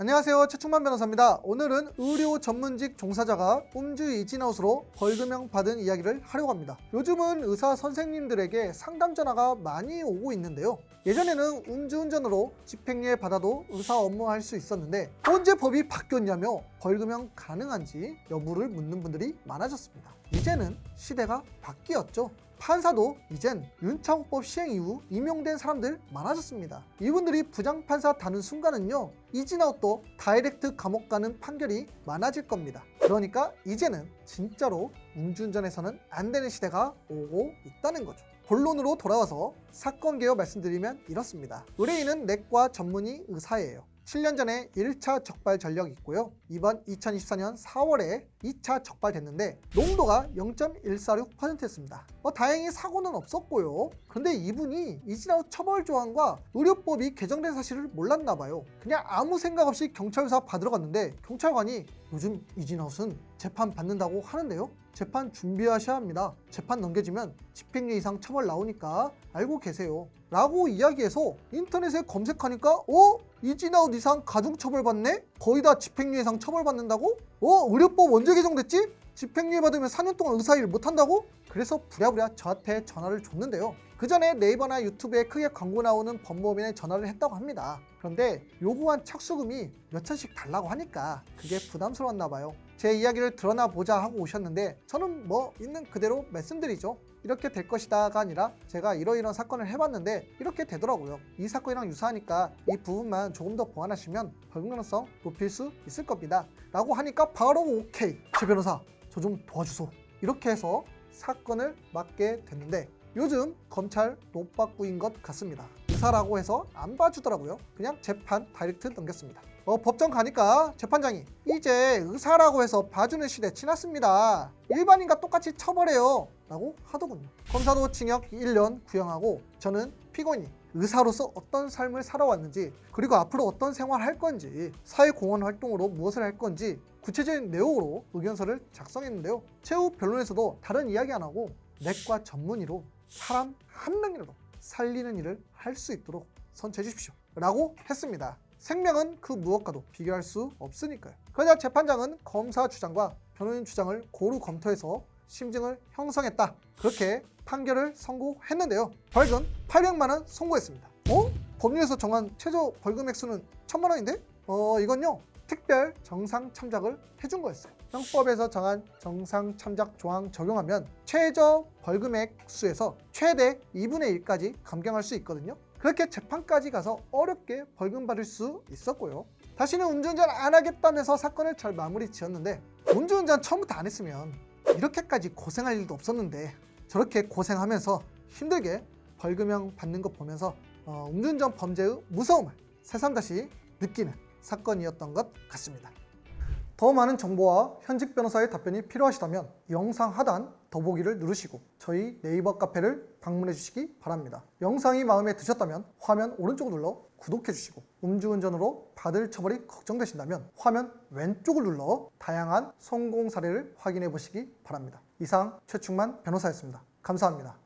안녕하세요. 최충만 변호사입니다. 오늘은 의료 전문직 종사자가 음주 이진아웃으로 벌금형 받은 이야기를 하려고 합니다. 요즘은 의사 선생님들에게 상담 전화가 많이 오고 있는데요. 예전에는 음주운전으로 집행유예 받아도 의사 업무할 수 있었는데 언제 법이 바뀌었냐며 벌금형 가능한지 여부를 묻는 분들이 많아졌습니다. 이제는 시대가 바뀌었죠. 판사도 이젠 윤창호법 시행 이후 임용된 사람들 많아졌습니다. 이분들이 부장판사 다는 순간은요, 이진아웃도 다이렉트 감옥 가는 판결이 많아질 겁니다. 그러니까 이제는 진짜로 음주운전에서는 안 되는 시대가 오고 있다는 거죠. 본론으로 돌아와서 사건 개요 말씀드리면 이렇습니다. 의뢰인은 내과 전문의 의사예요. 7년 전에 1차 적발 전력이 있고요. 이번 2024년 4월에 2차 적발됐는데 농도가 0.146%였습니다. 어, 다행히 사고는 없었고요. 그런데 이분이 이진아웃 처벌 조항과 의료법이 개정된 사실을 몰랐나 봐요. 그냥 아무 생각 없이 경찰 조사 받으러 갔는데 경찰관이 요즘 이진아웃은 재판 받는다고 하는데요. 재판 준비하셔야 합니다. 재판 넘겨지면 집행유예 이상 처벌 나오니까 알고 계세요. 라고 이야기해서 인터넷에 검색하니까 어? 이진아웃 이상 가중 처벌 받네? 거의 다 집행유예 이상 처벌 받는다고? 어? 의료법 언제 개정됐지? 집행유예 받으면 4년 동안 의사 일 못한다고? 그래서 부랴부랴 저한테 전화를 줬는데요. 그 전에 네이버나 유튜브에 크게 광고 나오는 법무법인에 전화를 했다고 합니다. 그런데 요구한 착수금이 몇 천씩 달라고 하니까 그게 부담스러웠나 봐요. 제 이야기를 드러나 보자 하고 오셨는데 저는 뭐 있는 그대로 말씀드리죠. 이렇게 될 것이다가 아니라 제가 이러이러한 사건을 해봤는데 이렇게 되더라고요. 이 사건이랑 유사하니까 이 부분만 조금 더 보완하시면 벌금 가능성 높일 수 있을 겁니다. 라고 하니까 바로 오케이. 최 변호사 저 좀 도와주소. 이렇게 해서 사건을 맡게 됐는데 요즘 검찰 노박구인 것 같습니다. 의사라고 해서 안 봐주더라고요. 그냥 재판 다이렉트 넘겼습니다. 어, 법정 가니까 재판장이 이제 의사라고 해서 봐주는 시대 지났습니다. 일반인과 똑같이 처벌해요. 라고 하더군요. 검사도 징역 1년 구형하고 저는 피고인이 의사로서 어떤 삶을 살아왔는지 그리고 앞으로 어떤 생활을 할 건지 사회공헌 활동으로 무엇을 할 건지 구체적인 내용으로 의견서를 작성했는데요. 최후 변론에서도 다른 이야기 안 하고 내과 전문의로 사람 한 명이라도 살리는 일을 할 수 있도록 선처해 주십시오. 라고 했습니다. 생명은 그 무엇과도 비교할 수 없으니까요. 그러자 재판장은 검사 주장과 변호인 주장을 고루 검토해서 심증을 형성했다. 그렇게 판결을 선고했는데요. 벌금 800만 원 선고했습니다. 어? 법률에서 정한 최저 벌금 액수는 1000만 원인데? 어, 이건요. 특별 정상 참작을 해준 거였어요. 형법에서 정한 정상 참작 조항 적용하면 최저 벌금액 수에서 최대 2분의 1까지 감경할 수 있거든요. 그렇게 재판까지 가서 어렵게 벌금 받을 수 있었고요. 다시는 음주운전 안 하겠다면서 사건을 잘 마무리 지었는데 음주운전 처음부터 안 했으면 이렇게까지 고생할 일도 없었는데 저렇게 고생하면서 힘들게 벌금형 받는 것 보면서 어, 음주운전 범죄의 무서움을 새삼 다시 느끼는 사건이었던 것 같습니다. 더 많은 정보와 현직 변호사의 답변이 필요하시다면 영상 하단 더보기를 누르시고 저희 네이버 카페를 방문해 주시기 바랍니다. 영상이 마음에 드셨다면 화면 오른쪽을 눌러 구독해 주시고 음주운전으로 받을 처벌이 걱정되신다면 화면 왼쪽을 눌러 다양한 성공 사례를 확인해 보시기 바랍니다. 이상 최충만 변호사였습니다. 감사합니다.